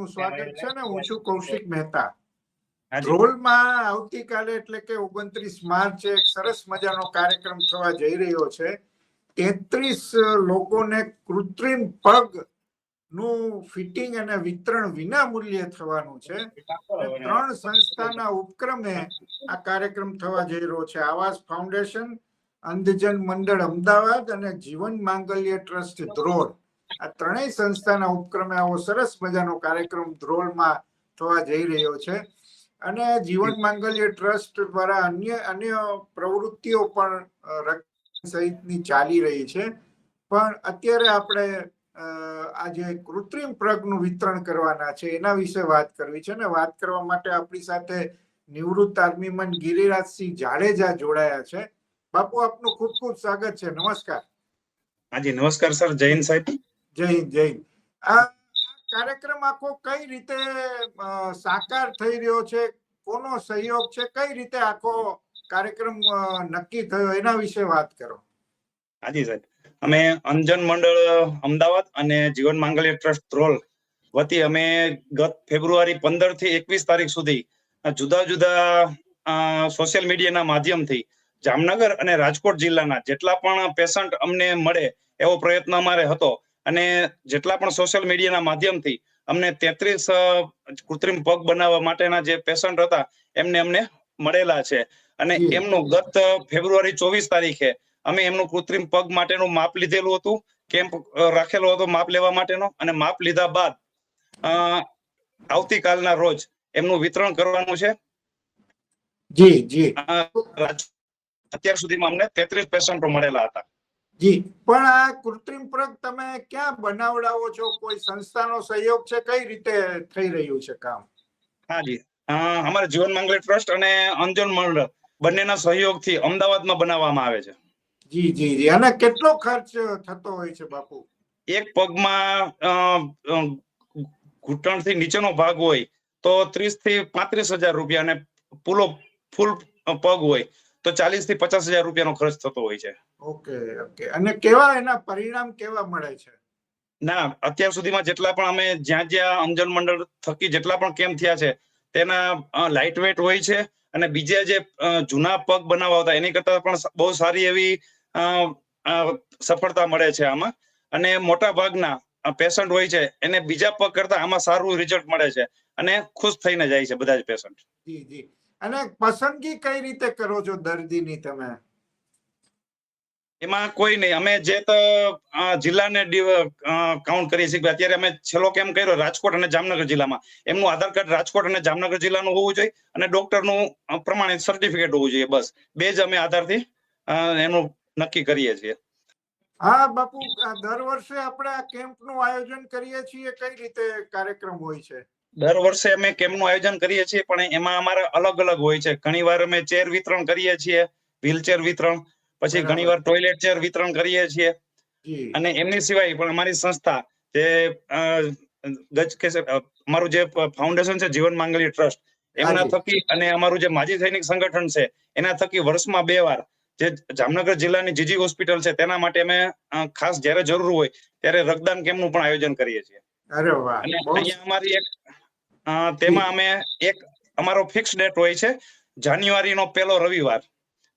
આપનું સ્વાગત છે ને હું છું કૌશિક મહેતા. ધ્રોલમાં આવતીકાલે એટલે કે ઓગણત્રીસ માર્ચે એક સરસ મજાનો કાર્યક્રમ થવા જઈ રહ્યો છે. તેત્રીસ લોકોને કૃત્રિમ પગનું ફિટિંગ અને વિતરણ વિના મૂલ્યે થવાનું છે. ત્રણ સંસ્થાના ઉપક્રમે આ કાર્યક્રમ થવા જઈ રહ્યો છે. આવાસ ફાઉન્ડેશન અંધજન મંડળ અમદાવાદ અને જીવન માંગલ્ય ટ્રસ્ટ ધ્રોલ આ ત્રણેય સંસ્થાના ઉપક્રમે આવો સરસ મજાનો કાર્યક્રમ ધ્રોલમાં થવા જઈ રહ્યો છે. અને જીવન માંગલ્ય ટ્રસ્ટ દ્વારા અન્ય અન્ય પ્રવૃત્તિઓ પણ સહિતની ચાલી રહી છે. પણ અત્યારે આપણે આજે કૃત્રિમ પ્રગનું વિતરણ કરવાના છે, એના વિશે વાત કરવી છે. ને વાત કરવા માટે આપણી સાથે નિવૃત્ત આર્મીમન ગિરિરાજસિંહ જાડેજા જોડાયા છે. બાપુ, આપનું ખૂબ ખૂબ સ્વાગત છે. નમસ્કાર. હાજી, નમસ્કાર સર. જૈન સાહેબ. જય હિન્દ, જય આ કાર્યક્રમ આખો કઈ રીતે સાકાર થઈ રહ્યો છે? કોનો સહયોગ છે? કઈ રીતે આખો કાર્યક્રમ નક્કી થયો? એના વિશે વાત કરો. હાજી સાહેબ. અમે અંજન મંડળ, અમદાવાદ અને જીવન માંગલ્ય ટ્રસ્ટ ટ્રોલ વતી અમે ગત ફેબ્રુઆરી પંદરથી એકવીસ તારીખ સુધી જુદા જુદા સોશિયલ મીડિયાના માધ્યમથી જામનગર અને રાજકોટ જિલ્લાના જેટલા પણ પેશન્ટ અમને મળે એવો પ્રયત્ન અમારે હતો અને જેટલા પણ સોશિયલ મીડિયાના માધ્યમથી અમને તેત્રીસ કૃત્રિમ પગ બનાવવા માટેના જે પેશન્ટ હતા એમને અમને મળેલા છે. અને એમનું ગત ફેબ્રુઆરી ચોવીસ તારીખે અમે એમનું કૃત્રિમ પગ માટેનું માપ લીધેલું હતું. કેમ્પ રાખેલો હતો માપ લેવા માટેનો અને માપ લીધા બાદ આવતીકાલના રોજ એમનું વિતરણ કરવાનું છે. જી જી. અત્યાર સુધીમાં અમને તેત્રીસ પેશન્ટો મળેલા હતા. જી. પણ આ કૃત્રિમ પ્રગ તમે ક્યાં બનાવડાવો છો? કોઈ સંસ્થાનો સહયોગ છે? કઈ રીતે થઈ રહ્યું છે કામ? હાજી જી. અમારે જીવન માંગલે ટ્રસ્ટ અને અંજન મંડળ બંનેના સહયોગથી અમદાવાદમાં બનાવવામાં આવે છે. જી જી જી. અને કેટલો ખર્ચ થતો હોય છે બાપુ? એક પગમાં ઘૂંટણથી ઘૂંટણથી નીચેનો ભાગ હોય તો ત્રીસથી પાંત્રીસ હજાર રૂપિયા અને પૂરો ફૂલ પગ હોય તો ચાલીસથી પચાસ હજાર રૂપિયાનો ખર્ચ થતો હોય છે. ઓકે ઓકે અને કેવા એના પરિણામ કેવા મળે છે? ના અત્યાર સુધીમાં જેટલા પણ અમે જ્યાં જ્યાં અંજન મંડળ થકી જેટલા પણ કેમ્પ થયા છે તેના લાઇટ વેટ હોય છે અને બીજા જે જૂના પગ બનાવવા હતા એની કરતા પણ બહુ સારી એવી સફળતા મળે છે આમાં. અને મોટા ભાગના પેશન્ટ હોય છે એને બીજા પગ કરતા આમાં સારું રિઝલ્ટ મળે છે અને ખુશ થઈને જાય છે બધા જ પેશન્ટ જી જી. અને પસંદગી કઈ રીતે કરો છો દર્દીની તમે? એમાં કોઈ નહીં. અમે જે તો જિલ્લાને કાઉન્ટ કરીએ છીએ કે અત્યારે અમે છેલ્લો કેમ કર્યો? રાજકોટ અને જામનગર જિલ્લામાં. એમનું આધાર કાર્ડ રાજકોટ અને જામનગર જિલ્લાનું હોવું જોઈએ અને ડોક્ટરનું પ્રમાણિત સર્ટિફિકેટ હોવું જોઈએ બસ. બે જ અમે આધારથી એનું નક્કી કરીએ છીએ. હા બાપુ દર વર્ષે આપણે આ કેમ્પનું આયોજન કરીએ છીએ. કઈ રીતે કાર્યક્રમ હોય છે? દર વર્ષે અમે કેમ્પનું આયોજન કરીએ છીએ પણ એમાં અમારા અલગ અલગ હોય છે. ઘણી વાર અમે ચેર વિતરણ કરીએ છીએ વ્હીલચેર વિતરણ. પછી. ઘણી વાર ટોયલેટ ચેર વિતરણ કરીએ છીએ. અને એમની સિવાય પણ અમારી સંસ્થા જે ગજ કે અમારું જે ફાઉન્ડેશન છે જીવન માંગલી ટ્રસ્ટ એમના થકી અને અમારું જે માજી સૈનિક સંગઠન છે એના થકી વર્ષમાં બે વાર જે જામનગર જિલ્લાની જીજી હોસ્પિટલ છે તેના માટે અમે ખાસ જ્યારે જરૂર હોય ત્યારે રક્તદાન કેમ્પનું પણ આયોજન કરીએ છીએ. અરે વાહ અને અહીંયા અમારી એક તેમાં અમે એક અમારો ફિક્સ ડેટ હોય છે જાન્યુઆરીનો પહેલો રવિવાર.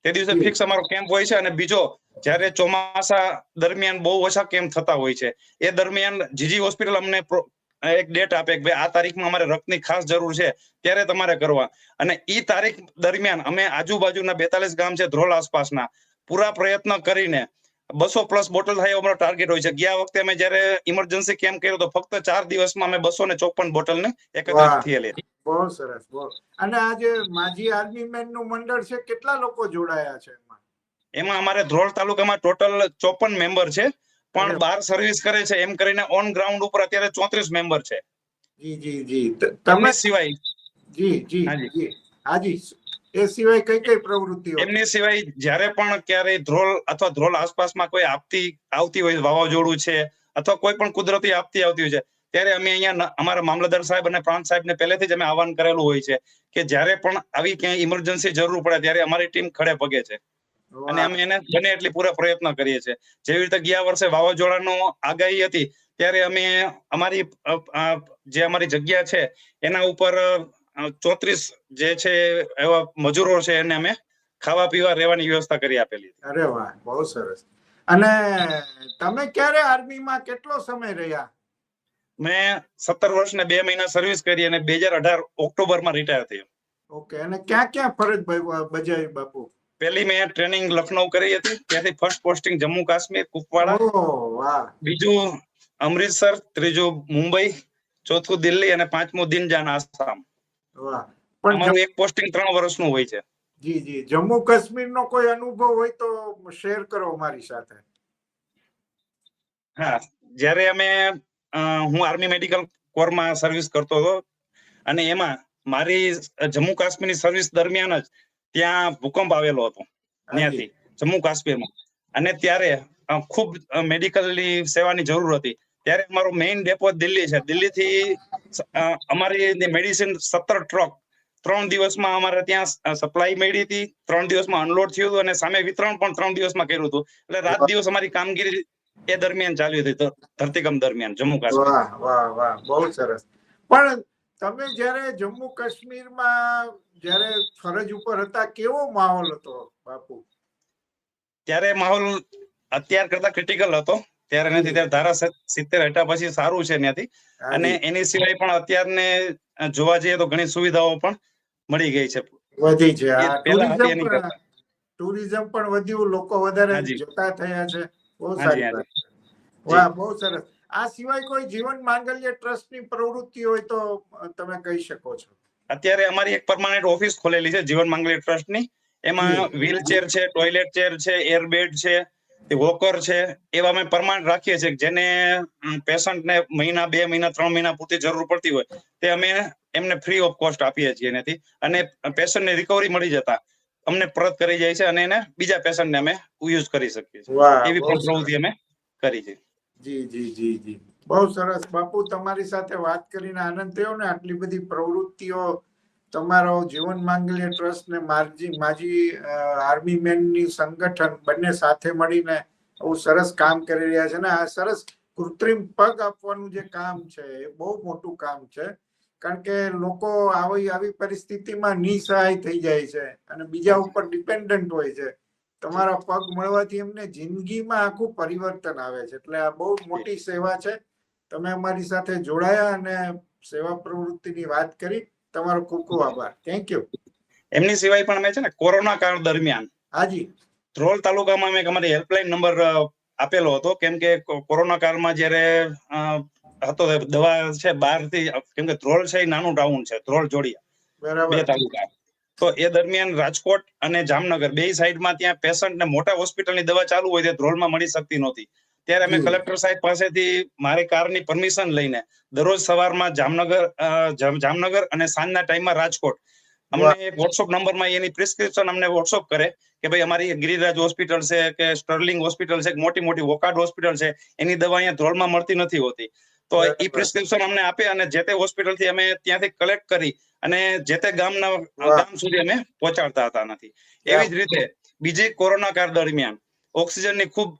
તે દિવસે ફિક્સ અમારો કેમ્પ હોય છે અને બીજો જ્યારે ચોમાસા દરમિયાન બહુ ઓછા કેમ્પ થતા હોય છે. એ દરમિયાન જીજી હોસ્પિટલ અમને એક ડેટ આપે કે ભાઈ આ તારીખમાં અમારે રક્તની ખાસ જરૂર છે, ત્યારે તમારે કરવા. અને ઈ તારીખ દરમિયાન અમે આજુબાજુના બેતાલીસ ગામ છે ધ્રોલ આસપાસના. પૂરા પ્રયત્ન કરીને બસો પ્લસ બોટલ થાય અમારો ટાર્ગેટ હોય છે. ગયા વખતે અમે જયારે ઇમરજન્સી કેમ્પ કર્યો તો ફક્ત ચાર દિવસમાં અમે બસો ને ચોપન બોટલ ને એકત્રિત. થયેલી. બહુ સરસ બહુ. અને આજે માજી આર્મી મેનનું મંડળ છે કેટલા લોકો જોડાયા છે એમાં? એમાં અમારે ધ્રોલ તાલુકામાં ટોટલ ચોપન મેમ્બર છે પણ બાર સર્વિસ કરે છે એમ કરીને ઓન ગ્રાઉન્ડ ઉપર અત્યારે ચોત્રીસ મેમ્બર છે. જી જી જી. તમે સિવાય. જી જી. હાજી. એ સિવાય કઈ કઈ પ્રવૃત્તિઓ? એમની સિવાય જ્યારે પણ ક્યારેય ધ્રોલ અથવા ધ્રોલ આસપાસમાં કોઈ આપતી આવતી હોય વાવાઝોડું છે અથવા કોઈ પણ કુદરતી આપતી આવતી હોય છે ત્યારે અમે અહીંયા અમારા મામલતદાર સાહેબ અને પ્રાંત સાહેબને પહેલેથી જ અમે આહવાન કરેલું હોય છે કે જ્યારે પણ આવી ક્યાંય ઇમરજન્સી જરૂર પડે ત્યારે અમારી ટીમ ખડે પગે છે. અને અમે એને બને એટલી પૂરા પ્રયત્ન કરીએ છીએ. જેવી રીતે ગયા વર્ષે વાવાઝોડાનો આગાહી હતી ત્યારે અમે અમારી જે અમારી જગ્યા છે એના ઉપર ચોત્રીસ જે છે એવા મજૂરો છે એને અમે ખાવા પીવા રહેવાની વ્યવસ્થા કરી આપેલી અરે વાહ બહુ સરસ. અને તમે ક્યારે આર્મીમાં કેટલો સમય રહ્યા? મેં સત્તર વર્ષ ને બે મહિના સર્વિસ કરી અને બે હજાર અઢાર ઓક્ટોબરમાં રિટાયર થયો. ઓકે અને ક્યાં ક્યાં ફરજ બજાવી બાપુ? પહેલી મેં ટ્રેનિંગ લખનઉ કરી હતી ત્યાંથી ફર્સ્ટ પોસ્ટિંગ જમ્મુ કાશ્મીર કુપવાડા. વાહ. બીજું અમૃતસર ત્રીજું મુંબઈ ચોથું દિલ્હી અને પાંચમું દિનજાન આસામ. પણ એક પોસ્ટિંગ ત્રણ વર્ષનું હોય છે. જી જી. જમ્મુ કાશ્મીર નો કોઈ અનુભવ હોય તો શેર કરો મારી સાથે. હા જ્યારે અમે હું આર્મી મેડિકલ કોરમાં સર્વિસ કરતો હતો અને એમાં મારી જમ્મુ કાશ્મીરની સર્વિસ દરમિયાન જ ત્યાં ભૂકંપ આવેલો હતો ત્યાંથી જમ્મુ કાશ્મીરમાં અને ત્યારે ખૂબ મેડિકલની સેવાની જરૂર હતી. ત્યારે અમારો મેઇન ડેપો દિલ્હી છે. દિલ્હીથી અમારી મેડિસિન સત્તર ટ્રક ત્રણ દિવસમાં અમારે ત્યાં સપ્લાય મળી હતી. ત્રણ દિવસમાં અનલોડ થયું હતું અને સામે વિતરણ પણ ત્રણ દિવસમાં કર્યું હતું. એટલે રાત દિવસ અમારી કામગીરી એ દરમિયાન ચાલી હતી ધરતીકંપ દરમિયાન જમ્મુ કાશ્મીર. વાહ વાહ વાહ. બહુ સરસ. પણ તમે જ્યારે જમ્મુ કાશ્મીરમાં જ્યારે ફરજ ઉપર હતા કેવો માહોલ હતો બાપુ? ત્યારે માહોલ અત્યાર કરતા ક્રિટિકલ હતો. ત્યારે નથી ત્યારે ધારા સિત્તેર હટા પછી સારું છે ત્યાંથી. અને એની સિવાય પણ અત્યારને જોવા જઈએ તો ઘણી સુવિધાઓ પણ મળી ગઈ છે. વધી છે. આ ટુરિઝમ પણ વધ્યું લોકો વધારે જોતા થયા છે. બહુ સારી. વાહ બહુ સરસ. આ સિવાય કોઈ જીવન માંગલ્ય ટ્રસ્ટની પ્રવૃત્તિ હોય તો તમે કહી શકો છો. અત્યારે અમારી એક પરમાનન્ટ ઓફિસ ખોલેલી છે જીવન માંગલી ટ્રસ્ટની. એમાં. વ્હીલચેર છે ટોયલેટ ચેર છે એરબેડ છે વોકર છે એવા અમે પરમાનન્ટ રાખીએ છીએ જેને પેશન્ટ ને મહિના બે મહિના ત્રણ મહિના પૂરતી જરૂર પડતી હોય તે અમે એમને ફ્રી ઓફ કોસ્ટ આપીએ છીએ એનાથી. અને પેશન્ટ ને રિકવરી મળી જતા અમને પરત કરી જાય છે અને એને બીજા પેશન્ટ ને અમે યુઝ કરી શકીએ છીએ. એવી પણ પ્રવૃત્તિ અમે કરી છે. જી જી જી જી. બહુ સરસ. બાપુ તમારી સાથે વાત કરીને આનંદ થયો ને? આટલી બધી પ્રવૃત્તિઓ તમારો જીવન માંગલ્ય ટ્રસ્ટ ને માજી માજી આર્મી મેનની સંગઠન બંને સાથે મળીને બહુ સરસ કામ કરી રહ્યા છે ને આ સરસ કૃત્રિમ પગ આપવાનું જે કામ છે એ બહુ મોટું કામ છે. કારણ કે લોકો આવી આવી પરિસ્થિતિમાં નિસહાય થઈ જાય છે અને બીજા ઉપર ડિપેન્ડન્ટ હોય છે. તમારા પગ મળવાથી એમને જિંદગીમાં આખું પરિવર્તન આવે છે. એટલે આ બહુ મોટી સેવા છે. તમે અમારી સાથે જોડાયા અને સેવા પ્રવૃત્તિની વાત કરી. તમારો ખૂબ ખૂબ આભાર. થેન્ક યુ એમની સિવાય પણ અમે છે ને કોરોના કાળ દરમિયાન હાજી. ધ્રોલ તાલુકામાં એક અમારી હેલ્પલાઇન નંબર આપેલો હતો. કેમ કે કોરોના કાળમાં જ્યારે હતો દવા છે બારથી કેમ કે ધ્રોલ છે એ નાનું ટાઉન છે ધ્રોલ જોડિયા. બે તાલુકા. તો એ દરમિયાન રાજકોટ અને જામનગર બે સાઈડમાં ત્યાં પેશન્ટ ને મોટા હોસ્પિટલની દવા ચાલુ હોય તે ધ્રોલમાં મળી શકતી નહોતી. ત્યારે અમે કલેક્ટર સાહેબ પાસેથી મારી કારની પરમિશન લઈને દરરોજ સવારમાં જામનગર જામનગર અને સાંજના ટાઈમમાં રાજકોટ. અમને વોટ્સઅપ નંબરમાં એની પ્રિસ્ક્રિપ્શન અમને વોટ્સઅપ કરે કે ભાઈ અમારી ગિરિરાજ હોસ્પિટલ છે કે સ્ટર્લિંગ હોસ્પિટલ છે મોટી મોટી વોકાડ હોસ્પિટલ છે એની દવા અહીંયા ધ્રોલમાં મળતી નથી હોતી. તો એ પ્રિસ્ક્રિપ્શન અમને આપે અને જે તે હોસ્પિટલથી અમે ત્યાંથી કલેક્ટ કરી અને જે તે ગામના ગામ સુધી અમે પહોંચાડતા હતા નથી એવી જ રીતે બીજી કોરોના કાળ દરમિયાન ઓક્સિજનની ખૂબ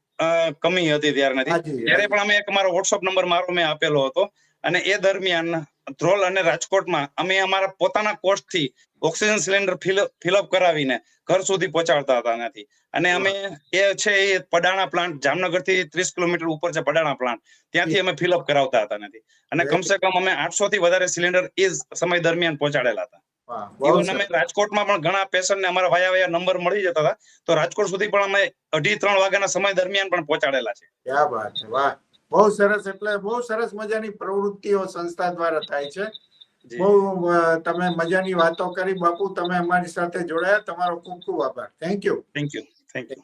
કમી હતી ત્યારે નથી ત્યારે પણ અમે એક મારો વોટ્સઅપ નંબર મારો મેં આપેલો હતો. અને એ દરમિયાન ધ્રોલ અને રાજકોટમાં અમે અમારા પોતાના કોસ્ટથી ઓક્સિજન સિલિન્ડર ફિલઅપ કરાવીને ઘર સુધી પહોંચાડતા હતા નથી અને અમે એ છે એ પડાણા પ્લાન્ટ જામનગરથી ત્રીસ કિલોમીટર ઉપર છે પડાણા પ્લાન્ટ. ત્યાંથી અમે ફિલઅપ કરાવતા હતા નથી અને કમસે કમ અમે આઠસો થી વધારે સિલિન્ડર એ સમય દરમિયાન પહોંચાડેલા હતા. ઇવન. અમે રાજકોટમાં પણ ઘણા પેશન્ટને અમારા વાયા વાયા નંબર મળી જતા હતા. તો રાજકોટ સુધી પણ અમે અઢી ત્રણ વાગ્યાના સમય દરમિયાન પણ પહોંચાડેલા છે. ક્યાં વાત છે વાહ. બહુ સરસ એટલે બહુ સરસ મજાની પ્રવૃત્તિઓ સંસ્થા દ્વારા થાય છે. બહુ તમે મજાની વાતો કરી. બાપુ તમે અમારી સાથે જોડાયા. તમારો ખૂબ ખૂબ આભાર. Thank you thank you thank you